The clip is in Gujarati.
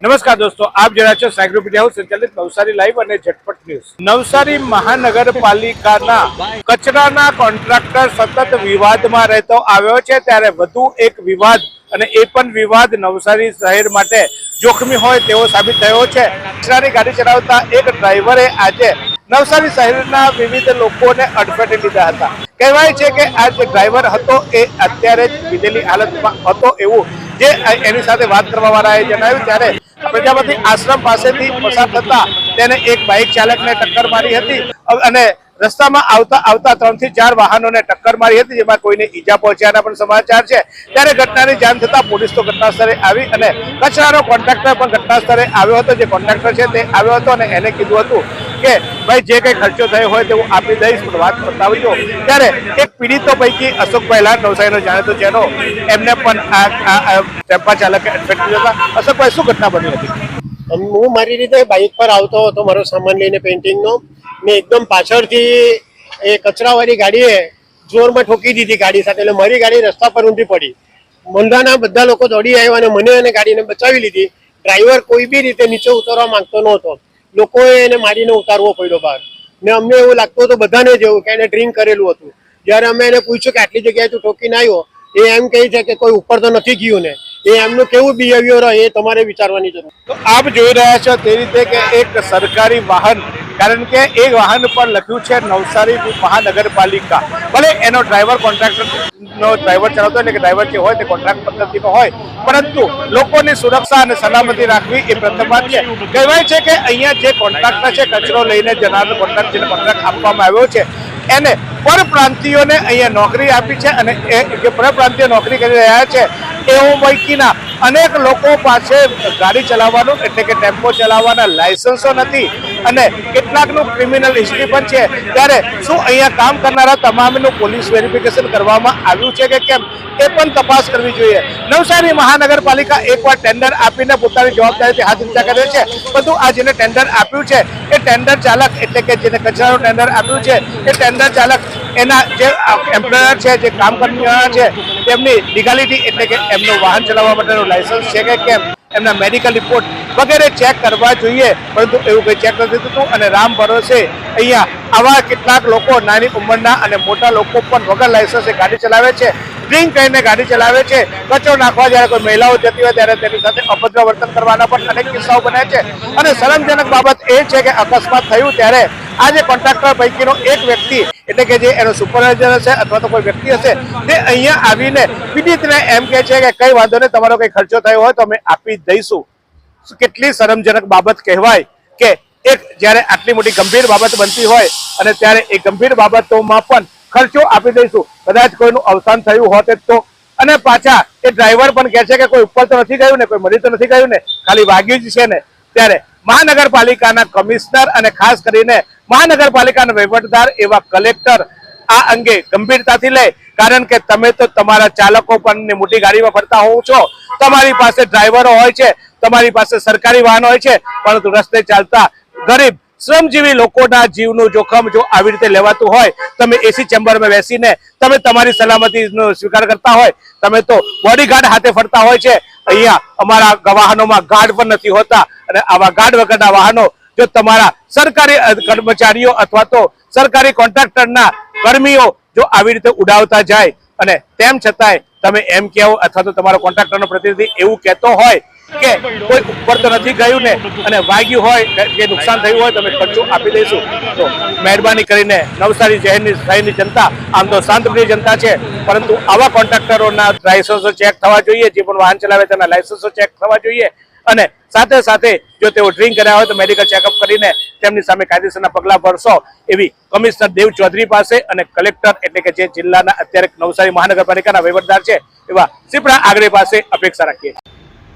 નમસ્કાર દોસ્તો, આપ જણા છો સાયક્લોપીડિયા હાઉસ સંચાલિત નવસારી લાઈવ અને ઝટપટ ન્યૂઝ. નવસારી મહાનગરપાલિકાના કચરાના કોન્ટ્રાક્ટર સતત વિવાદમાં રહેતો આવ્યો છે, ત્યારે વધુ એક વિવાદ અને એ પણ વિવાદ નવસારી શહેર માટે જોખમી હોય તેવો સાબિત થયો છે. કચરાની ગાડી ચલાવતા એક ડ્રાઈવરે આજે નવસારી શહેરના વિવિધ લોકોને અડફેટે લીધા હતા. કહેવાય છે કે આ જે ડ્રાઈવર હતો એ અત્યારે જ લીધેલી હાલતમાં હતો એવું જે એની સાથે વાત કરવા વાળાએ જણાવ્યું ત્યારે પ્રજાપતિ આશ્રમ પાસેથી પસાર થતા તેને એક બાઇક ચાલકને ટક્કર મારી હતી. અને રસ્તામાં આવતા આવતા ત્રણથી ચાર વાહનોને ટક્કર મારી હતી, જેમાં કોઈને ઈજા પહોંચ્યાના પણ સમાચાર છે. ત્યારે ઘટનાની જાણ થતા પોલીસ તો ઘટના સ્થળે આવી અને કચરાનો કોન્ટ્રાક્ટર પણ ઘટના સ્થળે આવ્યો હતો. જે કોન્ટ્રાક્ટર છે તે આવ્યો હતો અને એને કીધું હતું કે, ભાઈ, જે કંઈ ખર્ચો થયો હોય તે હું આપી દઈશ, પણ વાત બતાવજો ત્યારે એક પીડિતો પૈકી અશોકભાઈ લાલ નવસારીનો જાણીતો જેનો એમને પણ આ ટેમ્પા ચાલકે અડફેટ કર્યો હતા. અશોકભાઈ, શું ઘટના બની હતી? હું મારી રીતે બાઇક પર આવતો હતો, મારો સામાન લઈને પેઇન્ટિંગનો મેં એકદમ પાછળથી એ કચરાવાળી ગાડીએ જોરમાં ઠોકી દીધી ગાડી સાથે, એટલે મારી ગાડી રસ્તા પર ઊંધી પડી. મોંઢાના બધા લોકો દોડી આવ્યા અને મને અને ગાડીને બચાવી લીધી. ડ્રાઈવર કોઈ બી રીતે નીચે ઉતરવા માંગતો નહોતો. લોકોએ એને મારીને ઉતારવો પડ્યો બહાર. ને અમને એવું લાગતું હતું બધાને જ એવું કે એને ડ્રિંક કરેલું હતું. જ્યારે અમે એને પૂછ્યું કે આટલી જગ્યાએ તું ઠોકીને આવ્યો? એ એમ કહે છે કે કોઈ ઉપર તો નથી ગયું ને. એ એમનું કેવું બિહેવિયર હોય એ તમારે વિચારવાની જરૂર. તો આપ જોઈ રહ્યા છો તે રીતે કે એક સરકારી વાહન, કારણ કે એ વાહન પર લખ્યું છે નવસારી મહાનગરપાલિકા. ભલે એનો ડ્રાઈવર કોન્ટ્રાક્ટર નો ડ્રાઈવર ચલાવતો એટલે કે ડ્રાઈવર જે હોય તે કોન્ટ્રાક્ટ પદ્ધતિનો હોય, પરંતુ લોકોની સુરક્ષા અને સલામતી રાખવી એ પ્રથમ વાત છે. કહેવાય છે કે અહીંયા જે કોન્ટ્રાક્ટર છે, કચરો લઈને જનાર કોન્ટ્રાક્ટ જેને કોન્ટ્રાક્ટ આપવામાં આવ્યો છે એને પરપ્રાંતિયોને અહીંયા નોકરી આપી છે અને એ જે પરપ્રાંતિયો નોકરી કરી રહ્યા છે એવું પૈકીના અનેક લોકો પાસે ગાડી ચલાવવાનું એટલે કે ટેમ્પો ચલાવવાના લાયસન્સો નથી અને કેટલાકનું ક્રિમિનલ હિસ્ટ્રી પણ છે. ત્યારે શું અહીંયા કામ કરનારા તમામનું પોલીસ વેરિફિકેશન કરવામાં આવ્યું છે કે કેમ? એ પણ તપાસ કરવી જોઈએ. નવસારી મહાનગરપાલિકા એકવાર ટેન્ડર આપીને પોતાની જવાબદારીથી હાથ ઊંચા કરે છે. બધું આ જેને ટેન્ડર આપ્યું છે ટેન્ડર ચાલક, એટલે કે જેને કચરાનું ટેન્ડર આપ્યું છે, એ ટેન્ડર ચાલક એના જે એમ્પ્લોયર છે, જે કામ કરનારા છે, તેમની લીગાલિટી એટલે કે એમનું વાહન ચલાવવા માટેનું લાયસન્સ છે કે કેમ, એમના મેડિકલ રિપોર્ટ વગેરે ચેક કરવા જોઈએ. પરંતુ એવું કંઈ ચેક નથી થતું અને રામ ભરોસે અહીંયા આવા કેટલાક લોકો નાની ઉંમરના અને મોટા લોકો પણ વગર લાયસન્સે ગાડી ચલાવે છે. ડ્રિંક કરીને ગાડી ચલાવે છે. કચરો નાખવા જ્યારે કોઈ મહિલાઓ જતી હોય ત્યારે તેની સાથે અભદ્ર વર્તન કરવાના પણ અનેક કિસ્સાઓ બને છે. અને શરમજનક બાબત એ છે કે અકસ્માત થયું ત્યારે આ જે કોન્ટ્રાક્ટર પૈકીનો એક વ્યક્તિ, એટલે કે જે એનો સુપરવાઇઝર હશે અથવા તો કોઈ વ્યક્તિ હશે, તે અહીંયા આવીને પીડિતને એમ કહે છે કે કઈ વાંધો નહીં, તમારો કઈ ખર્ચો થયો હોય તો અમે આપી દઈશું. કેટલી શરમજનક બાબત કહેવાય કે એક જ્યારે આટલી મોટી ગંભીર બાબત બનતી હોય અને ત્યારે એ ગંભીર બાબતોમાં પણ ખર્ચો આપી દઈશું. કદાચ કોઈનું અવસાન થયું હોત તો. અને પાછા એ ડ્રાઈવર પણ કહે છે કે કોઈ ઉપર તો નથી ગયું ને, કોઈ મરી તો નથી ગયું ને, ખાલી વાગ્યું જ છે ને. ત્યારે મહાનગરપાલિકાના કમિશનર અને ખાસ કરીને મહાનગરપાલિકાના વહીવટદાર એવા કલેક્ટર આ અંગે ગંભીરતાથી લે. કારણ કે તમે તો તમારા ચાલકો પણ મોટી ગાડીમાં ફરતા હોવ છો. તમારી પાસે ડ્રાઈવરો હોય છે, તમારી પાસે સરકારી વાહન હોય છે, પરંતુ રસ્તે ચાલતા ગરીબ શ્રમજીવી લોકોના જીવનું જોખમ જો આવી રીતે લેવાતું હોય, તમે એસી ચેમ્બરમાં બેસીને તમે તમારી સલામતીનો સ્વીકાર કરતા હોય, તમે તો બોડીગાર્ડ હાથે ફરતા હોય છે. અહીંયા અમારા વાહનોમાં ગાર્ડ પણ નથી હોતા. અને આવા ગાર્ડ વગરના વાહનો જો તમારા સરકારી કર્મચારીઓ અથવા તો સરકારી કોન્ટ્રાક્ટરના કર્મીઓ જો આવી રીતે ઉડાવતા જાય, અને તેમ છતાંય તમે એમ કહેવો અથવા તો તમારો કોન્ટ્રાક્ટરનો પ્રતિનિધિ એવું કહેતો હોય કે કોઈ ઉપર તો નથી ગયું ને, અને વાગ્યું હોય કે- નુકસાન થયું હોય, તો અમે ખર્ચો આપી દઈશું તો મહેરબાની કરીને નવસારી શહેરની શહેરની જનતા, આમ તો શાંતપ્રિય જનતા છે, પરંતુ આવા કોન્ટ્રાક્ટરોના લાયસન્સો ચેક થવા જોઈએ, જે પણ વાહન ચલાવે તેના લાયસન્સો ચેક થવા જોઈએ અને સાથે સાથે જો તેઓ ડ્રિંક કર્યા હોય, તો મેડિકલ ચેકઅપ કરીને તેમની સામે કાયદેસરના પગલાં ભરશો, એવી કમિશનર દેવ ચૌધરી પાસે અને કલેક્ટર એટલે કે જે જિલ્લાના અત્યારે નવસારી મહાનગરપાલિકાના વહીવટદાર છે, એવા સિપડા આગળ પાસે અપેક્ષા રાખીએ.